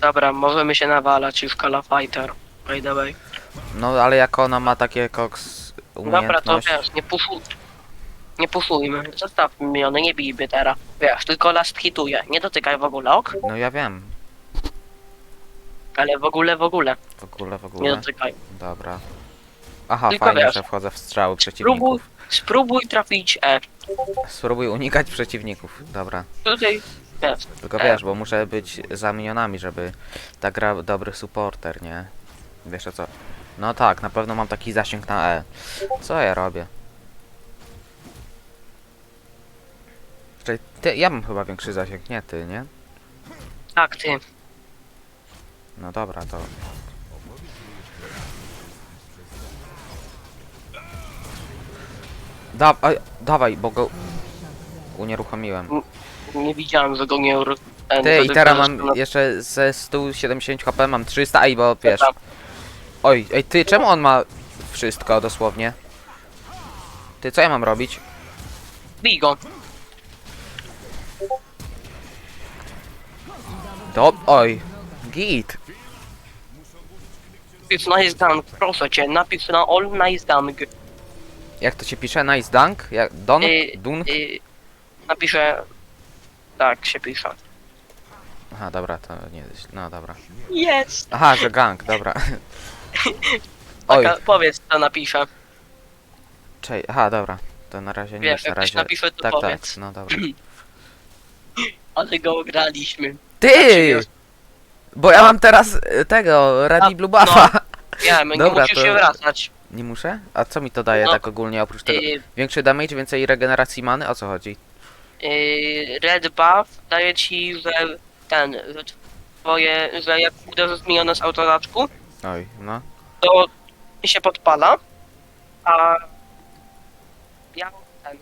Dobra, możemy się nawalać już Call of Fighter. By the way. No ale jak ona ma takie koks Dobra, to wiesz, nie puszuj. Nie puszujmy. Zostawmy miliony, nie bijmy teraz. Wiesz, tylko last hituje. Nie dotykaj w ogóle ok, No ja wiem. ale w ogóle, w ogóle. W ogóle, w Nie ogóle. dotykaj. Dobra. Aha, Tylko fajnie, wiesz, że wchodzę w strzały Spróbuj, przeciwników. spróbuj trafić E. Spróbuj unikać przeciwników. Dobra. Tutaj, Tylko wiesz, bo muszę być za minionami, żeby ta gra dobry supporter, nie? Wiesz o co? No tak, na pewno mam taki zasięg na E. Co ja robię? Czyli ty, ja mam chyba większy zasięg, nie ty, nie? tak ty. No dobra, to... Da, a, dawaj, bo go unieruchomiłem. Nie widziałem, że go nie ur... Ty, i teraz mam jeszcze ze 170 HP mam 300, ej, bo wiesz... Oj, ej, ty, czemu on ma wszystko dosłownie? Ty, co ja mam robić? Bij go. Do... Oj, git. Napisz nice dunk, proszę cię, napisz na all nice dunk. Jak to się pisze? Nice dunk? Jak, don? Y, Dun? Y, napiszę... Tak się pisze. Aha, dobra, to nie... No, dobra. Jest! Aha, że gang, dobra. Oj, Taka, powiedz co napiszę. czej, aha, dobra. To na razie nie, Wiesz, na jak ktoś razie... napisze, to Tak, tak, powiedz. no dobra. Ale go ograliśmy. Ty! Bo ja mam teraz y, tego, Ready A, Blue Buffa. Wiem, nie Dobra, musisz to- się wracać. Nie muszę? A co mi to daje No, tak ogólnie oprócz tego? Y, Większy damage, więcej regeneracji many? O co chodzi? y, red buff daje ci, że ten, że twoje, że jak uderzysz miniona z autoraczku, Oj, no. to się podpala, a ja ten,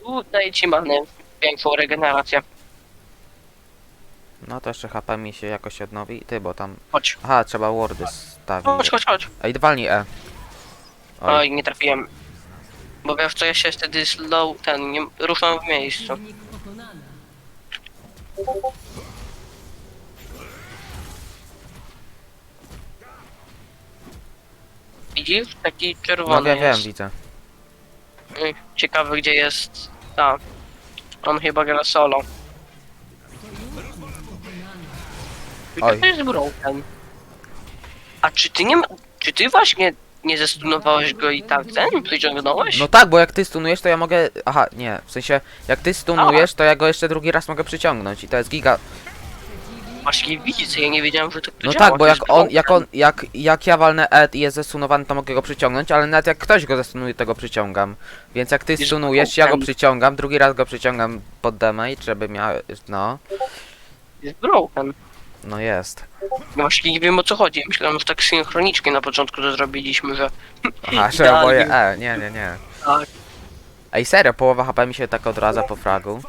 tu daje ci manę, większą regenerację. No to jeszcze HP mi się jakoś odnowi. Ty, bo tam... Chodź, Aha, trzeba wardy stawić. chodź, chodź, chodź. Ej, walnij E. Oj, Oj, nie trafiłem. Bo wiesz co, ja się wtedy slow, ten, nie ruszam w miejscu. Widzisz? Taki no czerwony wiem, wiem, jest. widzę. Mm, Ciekawy gdzie jest ta. On chyba gra solo. Oj. To jest broken. A czy ty nie ma... Czy ty właśnie nie zestunowałeś go i tak ten przyciągnąłeś? No tak, bo jak ty stunujesz, to ja mogę... Aha, nie, w sensie, jak ty stunujesz, to ja go jeszcze drugi raz mogę przyciągnąć i to jest giga... Właśnie widzę, ja nie wiedziałem, że to, No działa. tak, bo to jak jest on, jak on, jak, jak ja walnę Ed i jest zestunowany, to mogę go przyciągnąć, ale nawet jak ktoś go zestunuje, to go przyciągam. Więc jak ty Jest stunujesz, ja go broken. przyciągam, drugi raz go przyciągam pod damage, żeby miał... No, Jest broken. No jest. No właśnie nie wiem o co chodzi. Myślałem, że tak synchronicznie na początku to zrobiliśmy, że Aha, że Idealnie. oboje E, nie, nie, nie. tak. Ej, serio, połowa HP mi się tak odradza po fragu.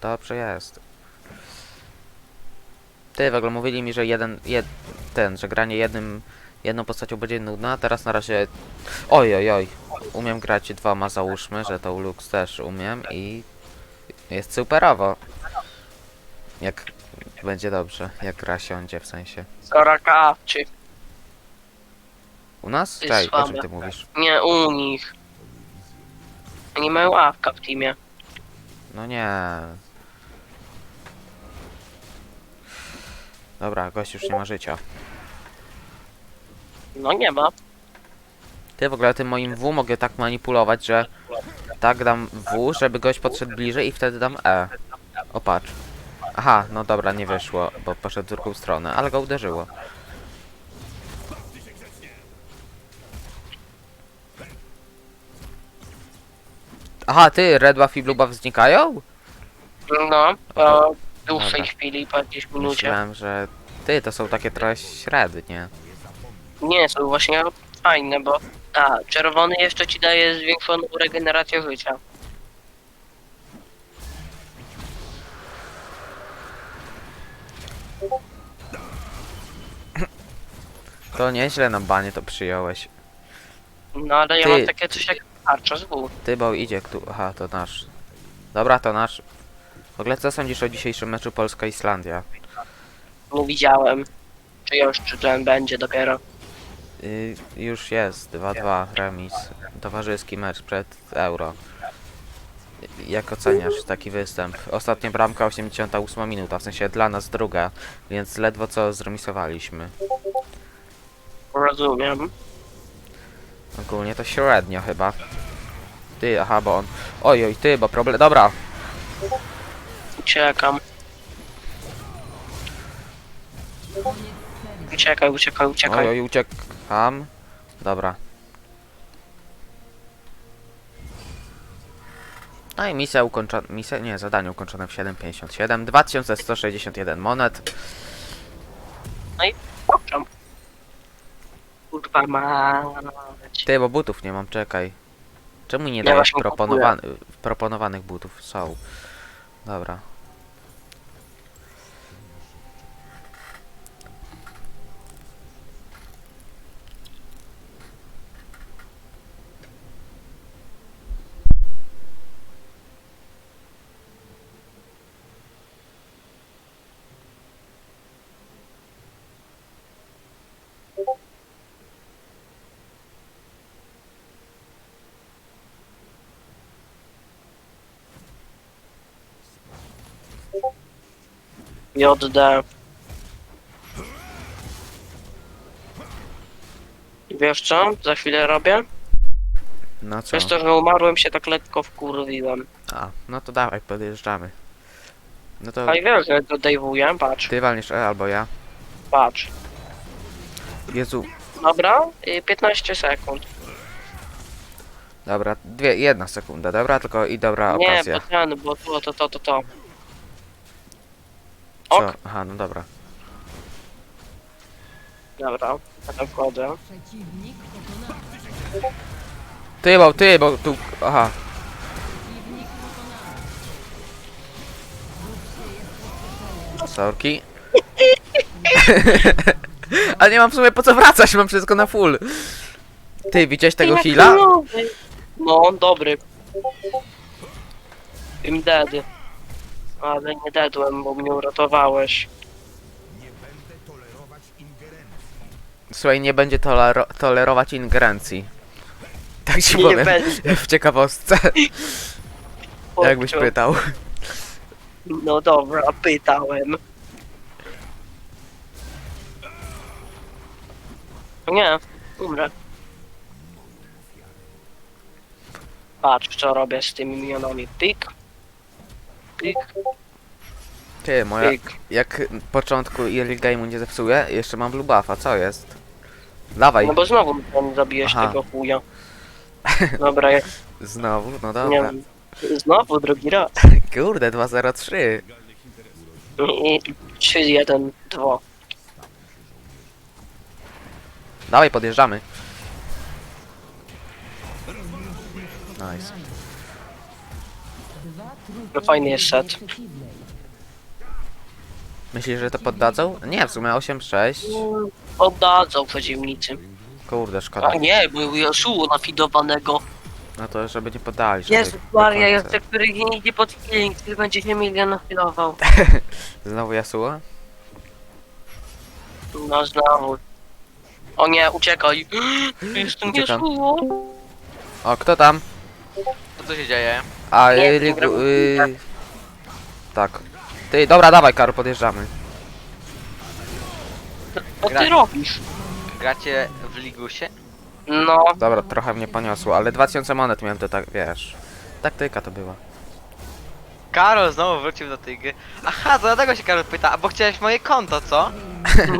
Dobrze jest. Ty, w ogóle mówili mi, że jeden, jed, ten, że granie jednym, jedną postacią będzie nudna, a teraz na razie... Oj, oj, oj. Umiem grać dwoma, załóżmy, że to Lux też umiem i jest superowo. Jak będzie dobrze, jak gra siądzie w sensie. Soraka czy U nas? Jest Cześć, o czym słabe. ty mówisz? nie u nich. Oni mają awka w teamie. No nie. Dobra, gość już nie ma życia. No nie ma. Ty w ogóle tym moim W mogę tak manipulować, że tak dam W, żeby gość podszedł bliżej i wtedy dam E. O patrz. Aha, no dobra, nie wyszło, bo poszedł w drugą stronę, ale go uderzyło. Aha, ty, red buff i blue buff znikają? No, po dłuższej Dobra. chwili, po jakiejś minucie. Myślałem, że ty, to są takie trochę średnie. Nie, są właśnie fajne, bo... A, czerwony jeszcze ci daje zwiększoną regenerację życia. To nieźle na banie to przyjąłeś. No ale ja Ty- mam takie coś jak tarcza z. Ty, bo idzie tu. Aha, to nasz. Dobra, to nasz. W ogóle co sądzisz o dzisiejszym meczu Polska-Islandia? Nie widziałem. Czy jeszcze ten będzie dopiero? Y, już jest 2-2 remis. Towarzyski mecz przed Euro. Jak oceniasz taki występ? Ostatnia bramka 88 minuta, w sensie dla nas druga, więc ledwo co zremisowaliśmy. Rozumiem. Ogólnie to średnio chyba. Ty, aha, bo on... Oj, oj, ty, bo problem... Dobra, Uciekam. Uciekaj, uciekaj, oj, uciekaj. oj, uciekam. Dobra. No i misja ukończona... Misja... Nie, zadanie ukończone w 7.57. 2161 monet. Poprzem. Kurwa mać. Ty, bo butów nie mam, czekaj. Czemu nie dajesz właśnie proponowan proponowanych butów? Są. Dobra. JD. Wiesz co? Za chwilę robię? No co? Przez to, że umarłem się tak lekko wkurwiłem. A, no to dawaj, podjeżdżamy. No to A i wiesz, że dodejwuję, patrz, ty walniesz E albo ja. patrz. Jezu. Dobra, i 15 sekund. Dobra, dwie, jedna sekunda, dobra? Tylko i dobra Nie, okazja. bo ten, bo to, to, to, to, to. Co? Ok, Aha, no dobra. dobra, potem wchodzę. Przeciwnik pokonany. Ty, bo ty, bo tu... Aha. Przeciwnik pokonany. Sorki. Ale nie mam w sumie po co wracać, mam wszystko na full. Ty, widziałeś tego heala? No, dobry. I'm dead. Ale nie deadłem, bo mnie uratowałeś. Słuchaj, nie będzie tolero tolerować ingerencji. Tak ci Nie powiem. będzie. W ciekawostce. Jakbyś Chłopciu. pytał. No dobra, pytałem. Nie, umrę. Patrz, co robię z tymi minionami. Pik. Pik, Ty, moja... pik. Jak początku early game'u nie zepsuję, jeszcze mam blue buffa, co jest? Dawaj. No bo znowu tam zabijesz Aha. tego chuja. Dobra, ja, Znowu, no nie dobra. wiem. Znowu drugi raz. Kurde, 203. I 3, 1, 2. Dawaj, podjeżdżamy. Nice. No fajny jest set. Myślisz, że to poddadzą? Nie, w sumie 8-6. Oddadzą przeciwnicy. Kurde, szkoda. A nie, bo Joshuo nafidowanego. No to żeby nie poddali. żeby Jezus do Maria, końca. jest który nie idzie pod feeling, który będzie się milion nafidował. Znowu Yasuo? No znowu. O nie, uciekaj. Jestem Uciekam. O, kto tam? Co tu się dzieje? A, Nie, y, ligu- gram. y, Tak. Ty, dobra, dawaj, Karo, podjeżdżamy. Co ty robisz? Gracie w Ligusie? No, Dobra, trochę mnie poniosło, ale 2000 monet miałem to tak, wiesz. Taktyka to była. Karol znowu wrócił do tej gry. Aha, to dlatego się Karol pyta, a bo chciałeś moje konto, co?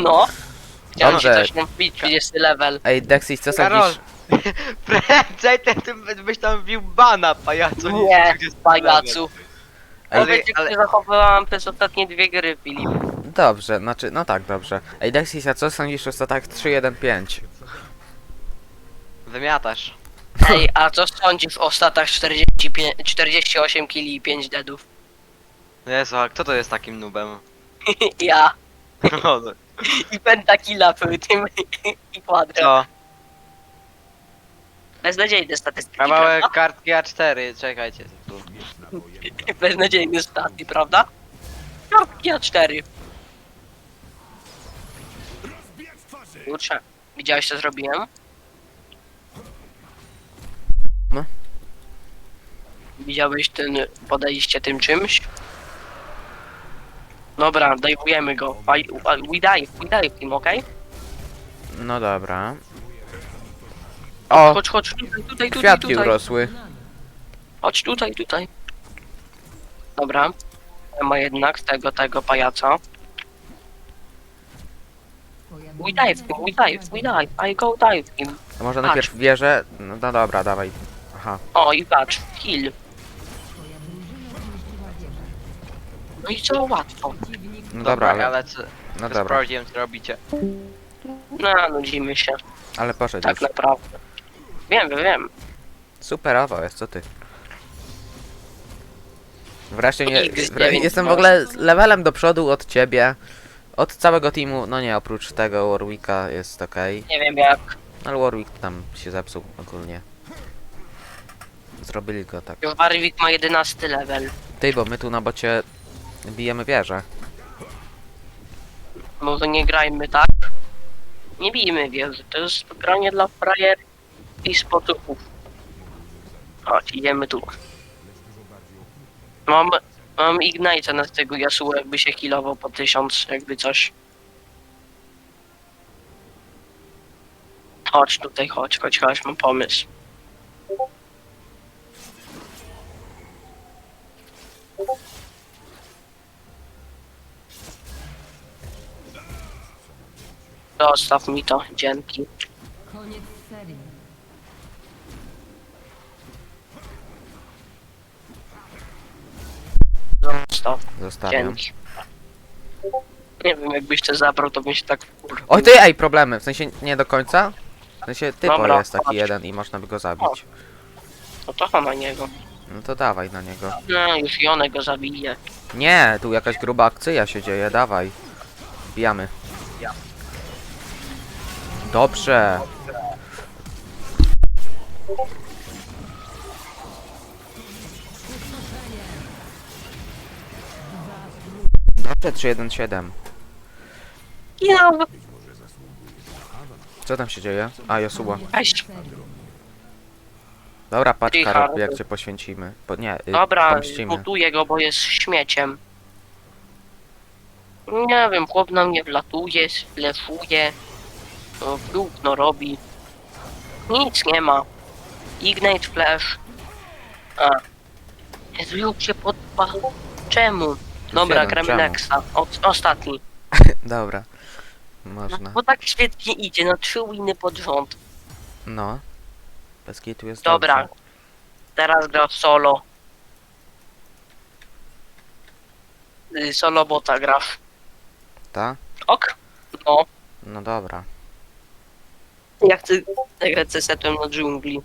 no. Chciałem Dobrze. ci coś tam wbić, 30 level. Ej, Dexis, co Karol, sądzisz? prędzej ten, ten byś tam wbił bana, pajacu. niż Nie, 30 pajacu. Ej, Powiedz, jak ale- się zachowywałam przez ostatnie dwie gry, Filip. Dobrze, znaczy, no tak, dobrze. Ej, Dexis, a co sądzisz o statach 3-1-5? Wymiatasz. Ej, a co sądzisz o statach 45, 48 kili i 5 deadów? Jezu, a kto to jest takim nubem? ja. No, no, I pentakilla przy tym i kwadrat. Co? Beznadziejne statystyki, Ma małe prawda? kartki A4, czekajcie tu. Beznadziejne staty, prawda? Kartki A4. Kurczę, widziałeś co zrobiłem? No. Widziałeś ten podejście tym czymś? Dobra, dajwujemy go. I- I- We dive, we dive him, okej? No dobra. O! Chodź, chodź, tutaj, tutaj, tutaj, Kwiatki tutaj. urosły. Chodź tutaj, tutaj. Dobra. Nie ma jednak tego, tego pajaca. We dive him, we dive, we dive. I go dive him. To może Patrz. najpierw wieżę? No, no dobra, dawaj. Aha. O, i patrz, heal. No i co łatwo. No dobra, ale, ale co, no dobra. sprawdziłem co robicie. No, nudzimy się. Ale poszedł Tak już. naprawdę. Wiem, wiem, wiem. Superowo jest, co ty? Wreszcie nie... Nigdy nie Jestem w ogóle levelem do przodu od ciebie. Od całego teamu, no nie, oprócz tego Warwicka jest okej. Nie wiem jak. Ale Warwick tam się zepsuł ogólnie. Zrobili go tak. Warwick ma 11 level. Ty, bo my tu na bocie bijemy wieżę. Może nie grajmy tak. Nie bijmy wieży. To jest granie dla frajer i spotuchów. Chodź, idziemy tu. Mam, mam Ignite na tego Yasuo, jakby się healował po 1000, jakby coś. Chodź tutaj, chodź, chodź, chodź, mam pomysł. Zostaw mi to, dzięki. Zostawiam. dzięki. Nie wiem, jakbyś to zabrał, to bym się tak. Oj, ty, ej, problemy. W sensie nie do końca. W sensie typo Dobra, jest taki chodź. jeden i można by go zabić. No to chyba na niego. No to dawaj na niego. No, już Jonę go zabije. Nie, tu jakaś gruba akcja się dzieje, dawaj. Bijamy. Dobrze. Dobrze, 317. Ja, Co tam się dzieje? A, Josuła. weź. Dobra, patrz Ty, Karol, jak cię poświęcimy. Po, nie, y, Dobra, pomścimy. butuję go, bo jest śmieciem. Nie wiem, chłop na mnie wlatuje, lefuje. No, no robi. Nic nie ma. Ignite Flash. A. Jezu, jak się podpał. Czemu? Dobra, Siedem, gramy czemu? Nexa. O, ostatni. Dobra. No, Można. bo tak świetnie idzie, no trzy winy pod rząd. No. Bez kitu jest Dobra. dobrze. Teraz gra solo. Y, Solo bota grasz. Ta? Ok? No. No dobra. Ja chcę zagrać ze setem na dżungli.